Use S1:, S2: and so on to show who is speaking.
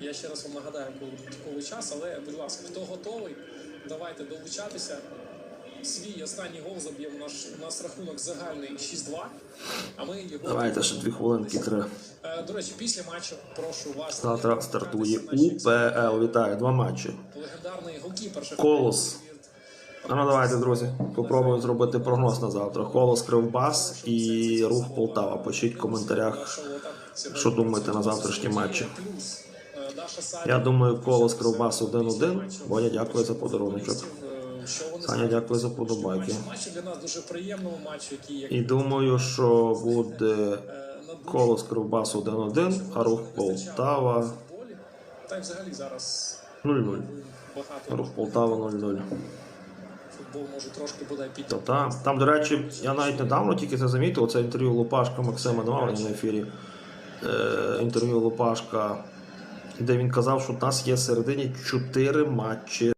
S1: Я ще раз вам нагадаю, коли додатковий час, але будь ласка, хто готовий, давайте долучатися. Свій останній гол заб'ємо наш у нас рахунок загальний 6-2. А ми його
S2: Давайте ще дві хвилинки три.
S1: Е, До речі, після матчу прошу вас
S2: Завтра стартує УПЛ. Вітаю, два матчі.
S1: легендарний голкіпер.
S2: Колос.
S1: Ігор
S2: Ну, давайте, друзі, попробуємо зробити прогноз на завтра. Колос Кривбас і рух Полтава. Пишіть в коментарях. Що думаєте на завтрашні матчі? Я думаю, Колос Кривбас 1-1. Боня, дякую за подаруночок.
S1: Вони
S2: Саня, дякую за подобайки.
S1: Матч для нас дуже приємного матчу, який як
S2: І думаю, що буде
S1: е, на дуже
S2: 1-1, а рух Полтава.
S1: Та й взагалі зараз
S2: 0-0. Рух Полтава 0-0.
S1: футбол може трошки буде під
S2: То там, до речі, я навіть недавно тільки це замітив. Це інтерв'ю Лупашка Максима давав на ефірі. Е, інтерв'ю Лупашка, де він казав, що в нас є середині чотири матчі